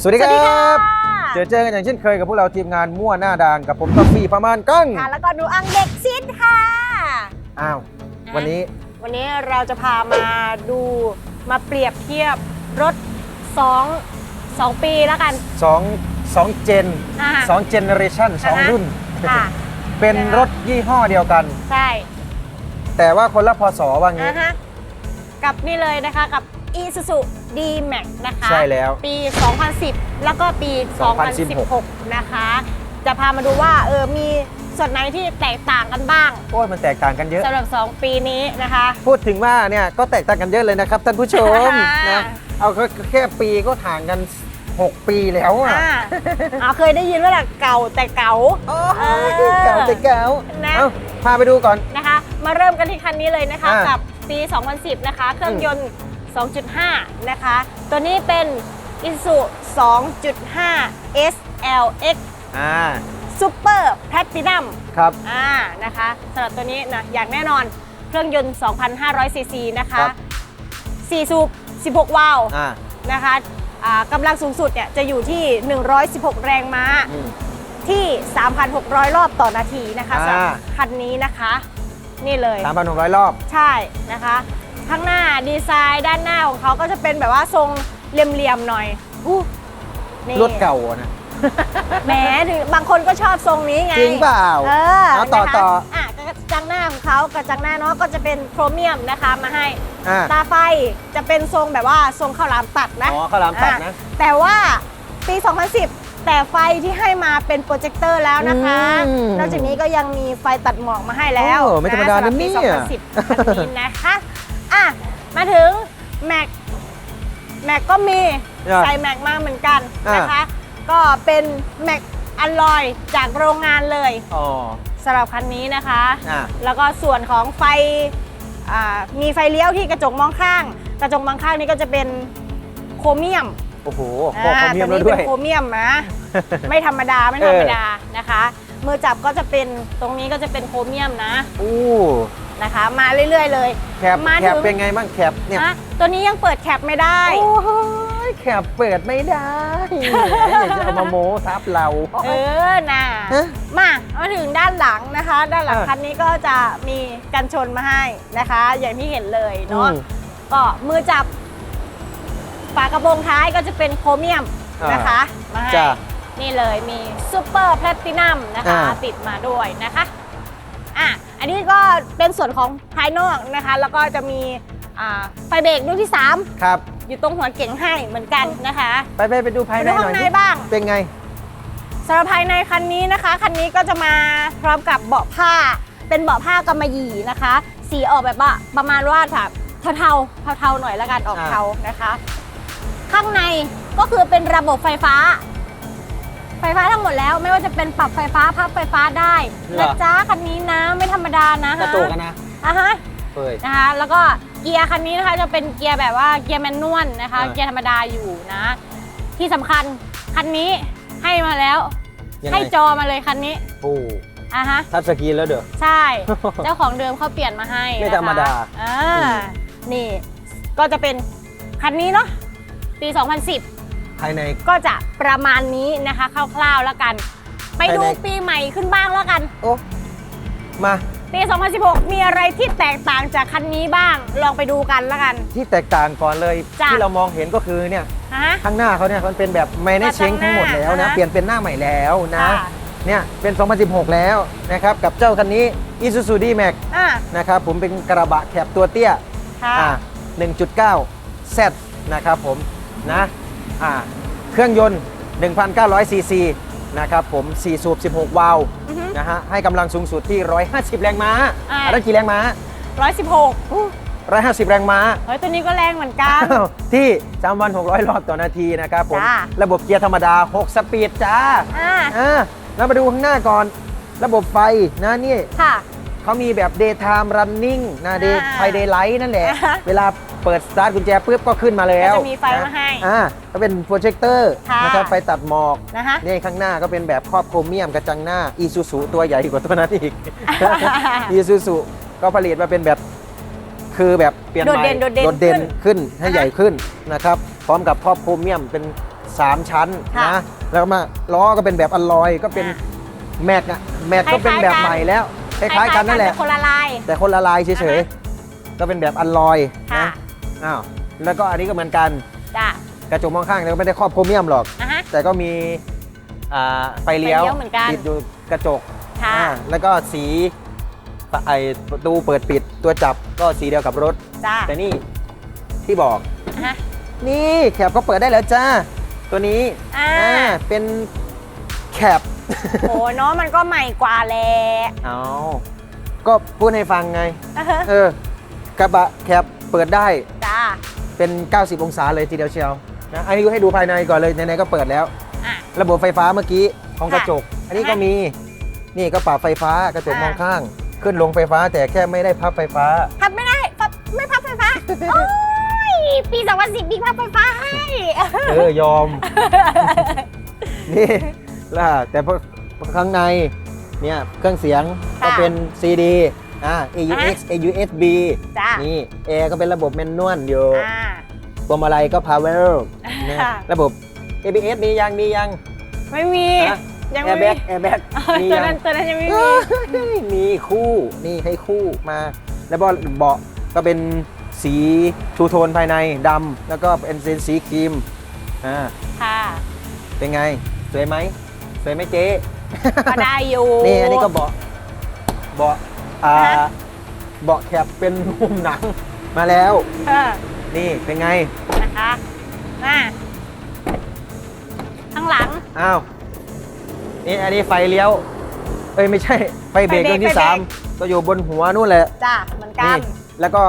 สวัสดีคสวัสดีรัค่ะบเจอเจอกันอย่างเช่นเคยกับพวกเราทีมงานมั่วหน้าด่างกับผมต๊อฟฟี่ประมาณกั้งค่ะแล้วก็หนูอังเด็กซิดค่ะ อ้าว วันนี้ วันนี้เราจะพามาดูมาเปรียบเทียบรถ2 2 ปีแล้วกัน 2 2 เจนอ่า2เจเนอเรชันอ่าฮะ2รุ่นค่ะเป็นนะคะรถยี่ห้อเดียวกัน ใช่ แต่ว่าคนละพศว่างี้อ่าฮะกับนี่เลยนะคะกับ Isuzu D-Max นะคะ ใช่แล้ว ปี 2010 แล้วก็ปี2016 2016 นะคะ จะพามาดูว่าเออมีส่วนไหนที่แตกต่างกันบ้างโอ้ยมันแตกต่างกันเยอะ สำหรับ 2 ปีนี้นะคะ พูดถึงว่าเนี่ยก็แตกต่างกันเยอะเลยนะครับท่านผู้ชมอ่านนะเอาแค่แค่ปีก็ห่างกัน 6 ปีแล้วอะอ่าเอาเคยได้ยินว่าแบบเก่าแต่เก่าโอ้เออยเก่าแต่เก่านะ เอาพาไปดูก่อน นะคะ มาเริ่มกันที่คันนี้เลยนะคะอ่ากักับปี 2010 นะคะ เครื่องอืมยนต์ 2.5 นะคะ ตัวนี้เป็น Isuzu 2.5 SLX อ่า Super Platinum ครับ อ่านะคะสำหรับตัวนี้นะอย่างแน่นอนเครื่องยนต์ 2,500 ซีซีนะครัคะบ4สูบ16 วาล์วอ่า นะคะอ่ากำลังสูงสุดเนี่ยจะอยู่ที่ 116 แรงม้าอืมที่ 3,600 รอบต่อนาทีนะคะอ่าสำหรับคันนี้นะคะ นี่เลย3,600รอบ ใช่นะคะ ข้างหน้าดีไซน์ด้านหน้าของเขาก็จะเป็นแบบว่าทรงเหลี่ยมๆหน่อยอู้นี่รถเก่าอะนะ แหมถึงบางคนก็ชอบทรงนี้ไงจริงเปล่าเออเอาต่อนะคะต่ออะกระจังหน้าของเขากระจังหน้าเนาะก็จะเป็นโครเมียมนะคะมาให้ อ่าตาไฟจะเป็นทรงแบบว่าทรงข้าวหลามตัดนะอ๋อข้าวหลามตัดนะอ่แต่ว่าปี 2010 แต่ไฟที่ให้มาเป็นโปรเจคเตอร์แล้วนะคะ อืมนอกจากนี้ก็ยังมีไฟตัดหมอกมาให้แล้วโอ้ไม่ธรรมดาสำหรับนะปีเนี่ย 2010คันนี้นะคะอะ มาถึงแม็กแม็กก็มีอะใส่แม็กมาเหมือนกันอะ นะคะ ก็เป็นแม็กอลลอยจากโรงงานเลยอ๋อ สำหรับคันนี้นะคะ อะ แล้วก็ส่วนของไฟอ่ามีไฟเลี้ยวที่กระจกมองข้าง กระจกมองข้างนี้ก็จะเป็นโครเมียมโอ้โหขอคอมเมียมตัวแล้วนี้ด้เป็วยนโครเมียมนะ ไม่ธรรมดาไม่ธรรมดานะคะ มือจับก็จะเป็นตรงนี้ก็จะเป็นโครเมียมนะ อู้ นะคะ มาเรื่อย ๆ เลย แคปมาแคถึปงเป็นไงบ้างแคปเนี่ยนะตัวนี้ยังเปิดแคปไม่ได้ โอ้ยแคปเปิดไม่ได้แหมอยากจะเอามาโม้ทับเรา เออน่ะฮะมามาถึงด้านหลังนะคะ ด้านหลังอะคันนี้ก็จะมีกันชนมาให้นะคะ อย่างที่เห็นเลยเนาะอืมก็มือจับฝากระโปรงท้ายก็จะเป็นโครเมียมอ่านนะคะ มาให้จ้ะนี่เลยมีซูเปอร์แพลตินัมนะคะ อ่า ติดมาด้วยนะคะ อะอันนี้ก็เป็นส่วนของภายนอกนะคะ แล้วก็จะมีอ่าไฟเบรกดวงที่ ครับ3 อยู่ตรงหัวเก๋งให้เหมือนกันนะคะไปไปไปดูภายไปในดูหข้าน่อยงในดิบ้าง เป็นไง สำหรับภายในคันนี้นะคะ คันนี้ก็จะมาพร้อมกับเบาะผ้า เป็นเบาะผ้ากำมะหยี่นะคะ สีออกแบบว่าประมาณว่าแบบเทาๆเทาๆหน่อยละกันออกอ่า เทานะคะ ข้างในก็คือเป็นระบบไฟฟ้า ไฟฟ้าทั้งหมดแล้วไม่ว่าจะเป็นปรับไฟฟ้าพับไฟฟ้าได้นะจ๊ะคันนี้นะไม่ธรรมดานะกระฮะโจกอะนะอะฮะเปิดนะคะแล้วก็เกียร์คันนี้นะคะจะเป็นเกียร์แบบว่าเกียร์แมนนวลนะคะ อ่า เกียร์ธรรมดาอยู่นะ ที่สำคัญคันนี้ให้มาแล้ว ยังไงให้จอมาเลยคันนี้โอ้อะฮะ ทับสกรีนแล้วเด้อ ใช่ เจ้าของเดิมเขาเปลี่ยนมาให้ไม่นะคะธรรมดา อ่าอืมนี่ ก็จะเป็นคันนี้เนาะ ปี 2010 ภายใน ก็จะประมาณนี้นะคะคร่าวๆแล้วกัน ไปดูภายใน ปีใหม่ขึ้นบ้างแล้วกัน โอ้มาปี 2016 มีอะไรที่แตกต่างจากคันนี้บ้าง ลองไปดูกันแล้วกัน ที่แตกต่างก่อนเลยจ้ะ ที่เรามองเห็นก็คือเนี่ยฮะ ข้างหน้าเขาเนี่ยมันเป็นแบบไม่ได้เช้งทั้งหมดแล้วนะอ่าฮะ เปลี่ยนเป็นหน้าใหม่แล้วนะค่ะเนี่ยเป็น 2016 แล้วนะครับกับเจ้าคันนี้ Isuzu D-Max อะนะครับผมเป็นกระบะแคบตัวเตี้ยค่ะ อ่า1.9 Z นะครับผมนะอ่า เครื่องยนต์ 1,900ซีซีนะครับผม 4 สูบ 16 วาล์วอือฮึ นะฮะ ให้กำลังสูงสุดที่ 150 แรงม้าอ่า อันนั้นกี่แรงม้า116 150 แรงม้า เฮ้ยตัวนี้ก็แรงเหมือนกัน ที่3วัน 600 รอบต่อนาทีนะครับผม จ้า ระบบเกียร์ธรรมดา 6 สปีดจ้าอ่าอ่าแล้วมาดูข้างหน้าก่อน ระบบไฟนะนี่ ค่ะ เขามีแบบ daytime running นะ day อ่า ไฟ daylight นั่นแหละ อ่าฮะเวลา เปิดสตาร์ทกุญแจปุ๊บก็ขึ้นมาแล้วก็จะมีไฟมาให้อ่าก็เป็นโปรเจคเตอร์ค่ะนะครับไฟตัดหมอกนะคะนี่ข้างหน้าก็เป็นแบบครอบโครเมียมกระจังหน้า Isuzu ตัวใหญ่กว่าตัวนั้นอีก Isuzu ก็ผลิตมาเป็นแบบคือแบบเปลี่ยนใหม่โดดเด่นโดดเด่นเด่นขึ้นขึ้นให้อ่าฮะใหญ่ขึ้นนะครับพร้อมกับครอบโครเมียมเป็น 3 ชั้นค่ะนะแล้วมาล้อก็เป็นแบบอลลอยก็เป็นอะแม็กอะแม็กก็เป็นแบบใหม่แล้วคล้ายๆกันนั่นแหละต่คนละลายแต่คนละลายเฉอ่ายฮะๆก็เป็นแบบอลลอยค่ะนะ อ้าวแล้วก็อันนี้ก็เหมือนกันจ้ะกระจกมองข้างเนี่ยก็ไม่ได้ครอบโครเมียมหรอก อะฮะ แต่ก็มีอ่าไฟเลี้ยวไฟเลี้ยวเหมือนกัน ติดอยู่กระจกค่ะอ่าแล้วก็สีไอประตูเปิดปิดตัวจับก็สีเดียวกับรถ จ้ะแต่นี่ที่บอก อะฮะ นี่แคปก็เปิดได้แล้วจ้า ตัวนี้อ่า อ่าเป็นแคปโอ้เนาะมันก็ใหม่กว่าแหละเอาก็พูดให้ฟังไง อะฮะเออกระบะแคปเปิดได้จ้า เป็น 90 องศาเลยทีเดียวเชียวนะอันนี้ก็ให้ดูภายในก่อนเลยไหนๆก็เปิดแล้ว อะ ระบบไฟฟ้าเมื่อกี้ของกระจกค่ะอันนี้ก็มีนี่ก็ปรับไฟฟ้ากระจกอ่ามมองข้าง ขึ้นลงไฟฟ้าแต่แค่ไม่ได้พับไฟฟ้า พับไม่ได้พับไม่พับไฟฟ้า โอ้ย ปี2010มีพับไฟฟ้าให้ เออยอม นี่ล่ะแต่พอข้างในเนี่ยเครื่องเสียงก็ค่ะ เป็น CD อ่า AUX AUSB จ้านี่แอร์ก็เป็นระบบแมนนวลอยู่อ่า พวงมาลัยก็ power นะค่ะ ระบบ ABS มียังมียัง ไม่มี ฮะ ยังแอไม่ร์มีแบ็กแอร์แบ็กเออมีตัวยังนั้นตัวนั้นยังไม่เอมี้ยมีคู่นี่ให้คู่มา แล้วก็เบาะก็เป็นสีทูโทนภายในดำแล้วก็เป็นสีครีมอ่าค่ะ เป็นไง สวยไหมสวยไหมเจ๊ ก็ได้อยู่ นี่อันนี้ก็เบาะเบาะ อ่าฮะ เบาะแคบเป็นมุมหนังมาแล้ว เออ นี่เป็นไง นะคะมาข้างหลัง อ้าว นี่อันนี้ไฟเลี้ยว เอ้ยไม่ใช่ ไฟเบรกไฟเบรกดวงที่ไฟเบรก สามก็อยู่บนหัวนู่นแหละ จ้าเหมือนกัน นี่ แล้วก็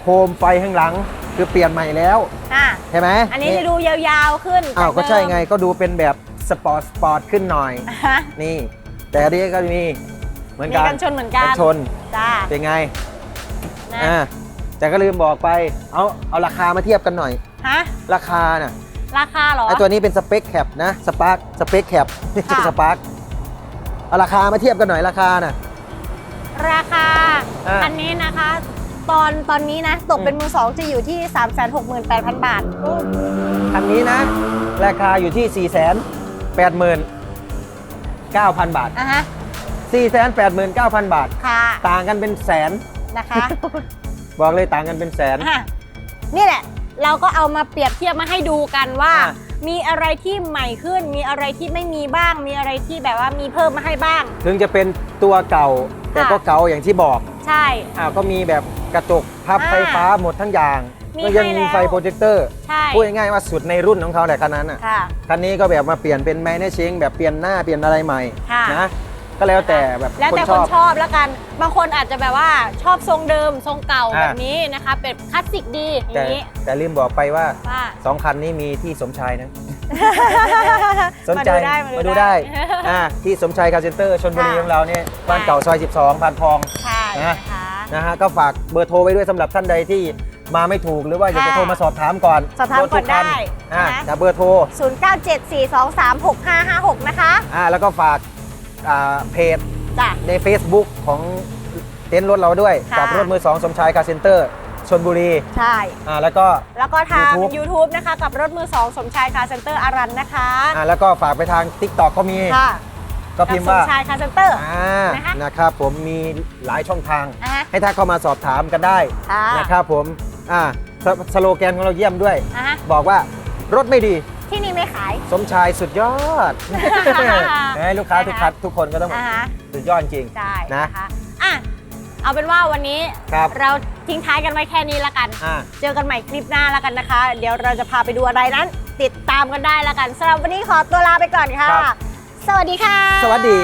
โคมไฟข้างหลังคือเปลี่ยนใหม่แล้ว อะ ใช่ไหมอันนี้จะดูยาวๆขึ้นอ้าวจก็เดิมใช่ไง ก็ดูเป็นแบบสปอร์ตสปอร์ตขึ้นหน่อย อะฮะนี่ แต่อันนี้ก็มี เหมือนมีกันกันชนเหมือนกันกันชน จ้าเป็นไง นะอ่าแต่ก็ลืมบอกไป เอา เอาราคามาเทียบกันหน่อย ฮะราคาน่ะ ราคาเหรอ ไอตัวนี้เป็นสเปคแคปนะสปาร์คสเปคแคปไม่ใช่ค่ะ สปาร์คเอาราคามาเทียบกันหน่อยราคาน่ะ ราคาอะอันนี้นะคะ ตอนตอนนี้นะ ตกเป็นมือสองจะอยู่ที่ 368,000 บาท คันนี้นะ ราคาอยู่ที่ 4 8 9 0 0 0 บาท อะฮะ 4 8 9 0 0 0 บาท ค่ะต่างกันเป็นแสน นะคะบอกเลยต่างกันเป็นแสน อะนี่แหละ เราก็เอามาเปรียบเทียบมาให้ดูกันว่า อะ มีอะไรที่ใหม่ขึ้น มีอะไรที่ไม่มีบ้าง มีอะไรที่แบบว่ามีเพิ่มมาให้บ้าง ถึงจะเป็นตัวเก่า แต่ก็เก่าอย่างที่บอกใช่อ้าวก็มีแบบกระจกพับอ่าไฟฟ้าหมดทั้งอย่างมีก็ยังให้มีแล้ว ไฟโปรเจคเตอร์ใช่พูดง่ายๆว่าสุดในรุ่นของเขาแหละคันนั้นอะค่ะ คันนี้ก็แบบมาเปลี่ยนเป็นแมนเนชิงแบบเปลี่ยนหน้าเปลี่ยนอะไรใหม่ค่ะ นะ ก็แล้วแต่แบบแล้วแต่ชคนอบชอบแล้วกัน บางคนอาจจะแบบว่าชอบทรงเดิมทรงเก่าอะแบบนี้นะคะเป็นคลาสสิกดีอแต่ย่างนี้ แต่ลืมบอกไปว่าว่าสองคันนี้มีที่สมชายนะสนใจมาดูได้มาดูได้อ่าที่สมชายคาร์เซนเตอร์ชนบุรีค่ะของเราเนี่ยบ้านเก่าซอย 12พันทองใช่นะนะคะนะฮะก็ฝากเบอร์โทรไว้ด้วยสำหรับท่านใดที่มาไม่ถูกหรือว่าอยากจะค่ะโทรมาสอบถามก่อน สอบถามก่อนรถทุคัได้อ่านะคะแต่เบอร์โทร 0974236556 นะคะอ่าแล้วก็ฝาก อ่าเพจจ้ะ ใน Facebook ของเต็นท์รถเราด้วย ค่ะ กับรถมือ2สมชายคาร์เซนเตอร์ชนบุรีใช่ อ่าแล้วก็ แล้วก็ทาง YouTube YouTube นะคะ กับรถมือ 2 สมชายคาร์เซนเตอร์อารันนะคะอ่าแล้วก็ฝากไปทาง TikTok ก็มี ค่ะก็พิมพ์ว่ากับสมชายคาร์เซนเตอร์ อ่านะคะนะครับผมมีหลายช่องทางนะฮะให้ท่านเข้ามาสอบถามกันได้ค่ะ นะครับผมอ่าสสโลแกนของเราเยี่ยมด้วยนะฮะ บอกว่ารถไม่ดีที่นี่ ไม่ขาย สมชายสุดยอดให้ลูกค้าทุกคันทุกคนก็ต้องนะฮะสุดยอดจริงใช่นะนะคะอะเอาเป็นว่าวันนี้ครับเราทิ้งท้ายกันไว้แค่นี้ละกันอ่าเจอกันใหม่คลิปหน้าแล้วกันนะคะ เดี๋ยวเราจะพาไปดูอะไรนั้น ติดตามกันได้แล้วกันสำหรับวันนี้ขอตัวลาไปก่อนค่ะครับสวัสดีค่ะ สวัสดี